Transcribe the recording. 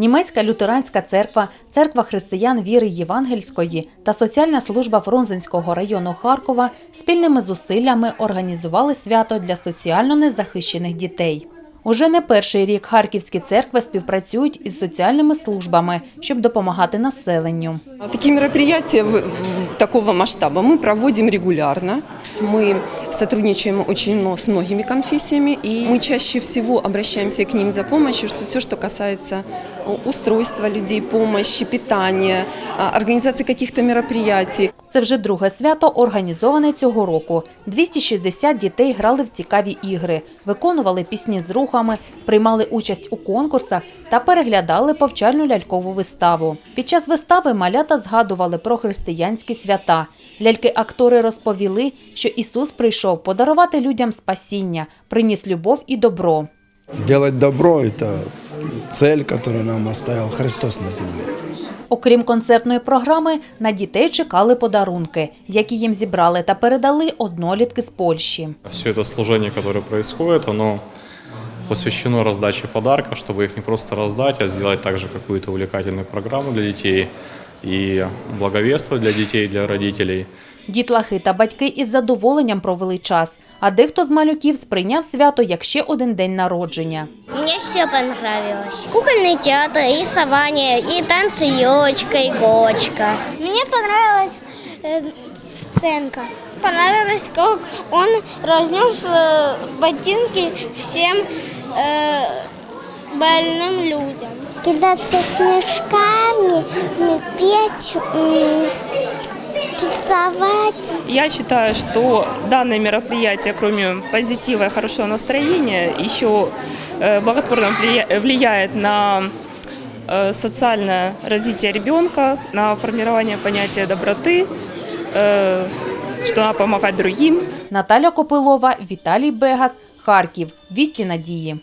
Німецька лютеранська церква, церква християн віри Євангельської та соціальна служба Фрунзенського району Харкова спільними зусиллями організували свято для соціально незахищених дітей. Уже не перший рік харківські церкви співпрацюють із соціальними службами, щоб допомагати населенню. Такие мероприятия такого масштаба мы проводим регулярно. Мы сотрудничаем очень много с многими конфессиями, и мы чаще всего обращаемся к ним за помощью, что все, что касается э, устройства людей, помощи, питания, а, организации каких-то мероприятий. Це вже друге свято, організоване цього року. 260 дітей грали в цікаві ігри, виконували пісні з рухами, приймали участь у конкурсах та переглядали повчальну лялькову виставу. Під час вистави малята згадували про християнські свята. Ляльки-актори розповіли, що Ісус прийшов подарувати людям спасіння, приніс любов і добро. Делать добро – это цель, которую нам оставил Христос на земле. Окрім концертної програми, на дітей чекали подарунки, які їм зібрали та передали однолітки з Польщі. Все это служение, которое происходит, оно посвящено раздаче подарка, чтобы их не просто раздать, а сделать также какую-то увлекательную программу для детей и благовество для детей, для родителей. Дітлахи та батьки із задоволенням провели час, а дехто з малюків сприйняв свято як ще один день народження. Мне все понравилось. Кукольный театр, рисование, и танцы елочка, и иголочка. Мне понравилась э, сценка. Понравилось, как он разнес э, ботинки всем э, больным людям. Кидаться снежками, петь, рисовать. Я считаю, что данное мероприятие, кроме позитива и хорошего настроения, еще э, благотворно влия- влияет на э, социальное развитие ребенка, на формирование понятия доброты, э, что надо помогать другим. Наталя Копилова, Віталій Бегас, Харків. Вісті надії.